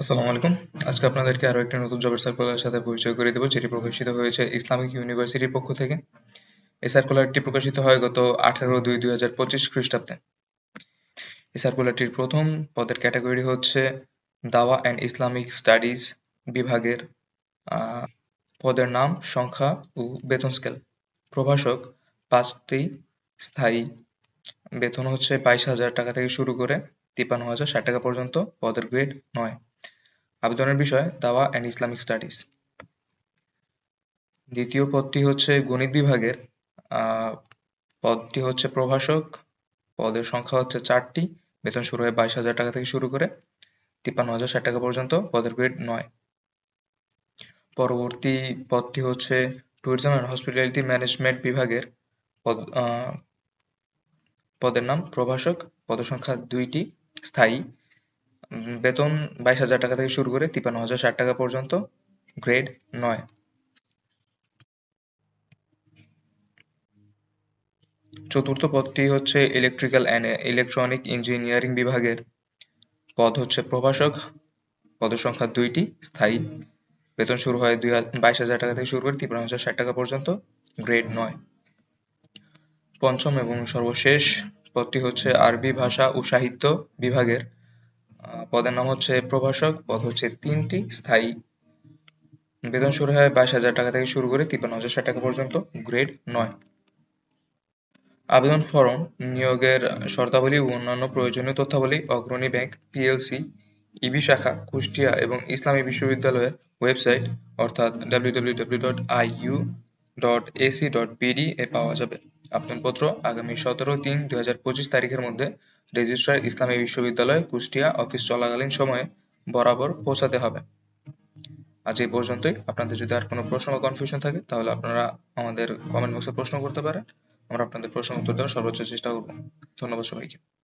আসসালামু আলাইকুম। আজকে আপনাদেরকে আরও একটা নতুন জবের সার্কুলারের সাথে পরিচয় করে দেবো, যেটি প্রকাশিত হয়েছে ইসলামিক ইউনিভার্সিটির পক্ষ থেকে। এই সার্কুলারটি প্রকাশিত হয় গত আঠারো দুই দুই হাজার পঁচিশ খ্রিস্টাব্দে। এই সার্কুলারটির প্রথম পদের ক্যাটাগরি হচ্ছে দাওয়া অ্যান্ড ইসলামিক স্টাডিজ বিভাগের পদের নাম, সংখ্যা ও বেতন স্কেল প্রভাষক পাঁচটি স্থায়ী বেতন হচ্ছে বাইশ হাজার টাকা থেকে শুরু করে তিপ্পান্ন হাজার ষাট টাকা পর্যন্ত পদের গ্রেড নয়। আবেদনের বিষয়, দাওয়া অ্যান্ড ইসলামিক স্টাডিজ দ্বিতীয় পদটি হচ্ছে গণিত বিভাগের। পদটি হচ্ছে প্রভাষক। পদের সংখ্যা হচ্ছে চারটি। বেতন শুরু হয় বাইশ হাজার টাকা থেকে শুরু করে তিপ্পান্ন হাজার ষাট টাকা পর্যন্ত পদের গ্রেড নয়। পরবর্তী পদটি হচ্ছে ট্যুরিজম অ্যান্ড হসপিটালিটি ম্যানেজমেন্ট বিভাগের। পদ পদের নাম প্রভাষক। পদ সংখ্যা দুইটি। স্থায়ী বেতন বাইশ হাজার টাকা থেকে শুরু করে তিপ্পান্ন হাজার ষাট টাকা পর্যন্ত, গ্রেড নয়। চতুর্থ পদটি হচ্ছে ইলেকট্রিক্যাল অ্যান্ড ইলেকট্রনিক ইঞ্জিনিয়ারিং বিভাগের। পদ হচ্ছে প্রভাষক পদসংখ্যা দুইটি, স্থায়ী। বেতন শুরু হয় দুই বাইশ হাজার টাকা থেকে শুরু করে তিপ্পান্ন হাজার ষাট টাকা পর্যন্ত, গ্রেড নয়। পঞ্চম এবং সর্বশেষ পদটি হচ্ছে আরবি ভাষা ও সাহিত্য বিভাগের। পদের নাম হচ্ছে প্রভাষক। পদ হচ্ছে তিনটি স্থায়ী। বেতন শুরু হয় বাইশ হাজার টাকা থেকে শুরু করে তিপ্পান্ন হাজার ষাট টাকা পর্যন্ত, গ্রেড নয়। আবেদন ফরম নিয়োগের শর্তাবলী ও অন্যান্য প্রয়োজনীয় তথ্যাবলী অগ্রণী ব্যাংক, পিএলসি, ইবি শাখা, কুষ্টিয়া এবং ইসলামী বিশ্ববিদ্যালয়ের ওয়েবসাইট অর্থাৎ www.iu.ac.bd এ পাওয়া যাবে। আবেদনপত্র আগামী সতেরো তিন দুই হাজার পঁচিশ তারিখের মধ্যে রেজিস্ট্রার ইসলামী বিশ্ববিদ্যালয় কুষ্টিয়া অফিস চলাকালীন সময়ে বরাবর পৌঁছাতে হবে। আজ এই পর্যন্তই। আপনাদের যদি আর কোনো প্রশ্ন বা কনফিউশন থাকে, তাহলে আপনারা আমাদের কমেন্ট বক্সে প্রশ্ন করতে পারেন। আমরা আপনাদের প্রশ্ন উত্তর দেওয়ার সর্বোচ্চ চেষ্টা করব। ধন্যবাদ সবাইকে।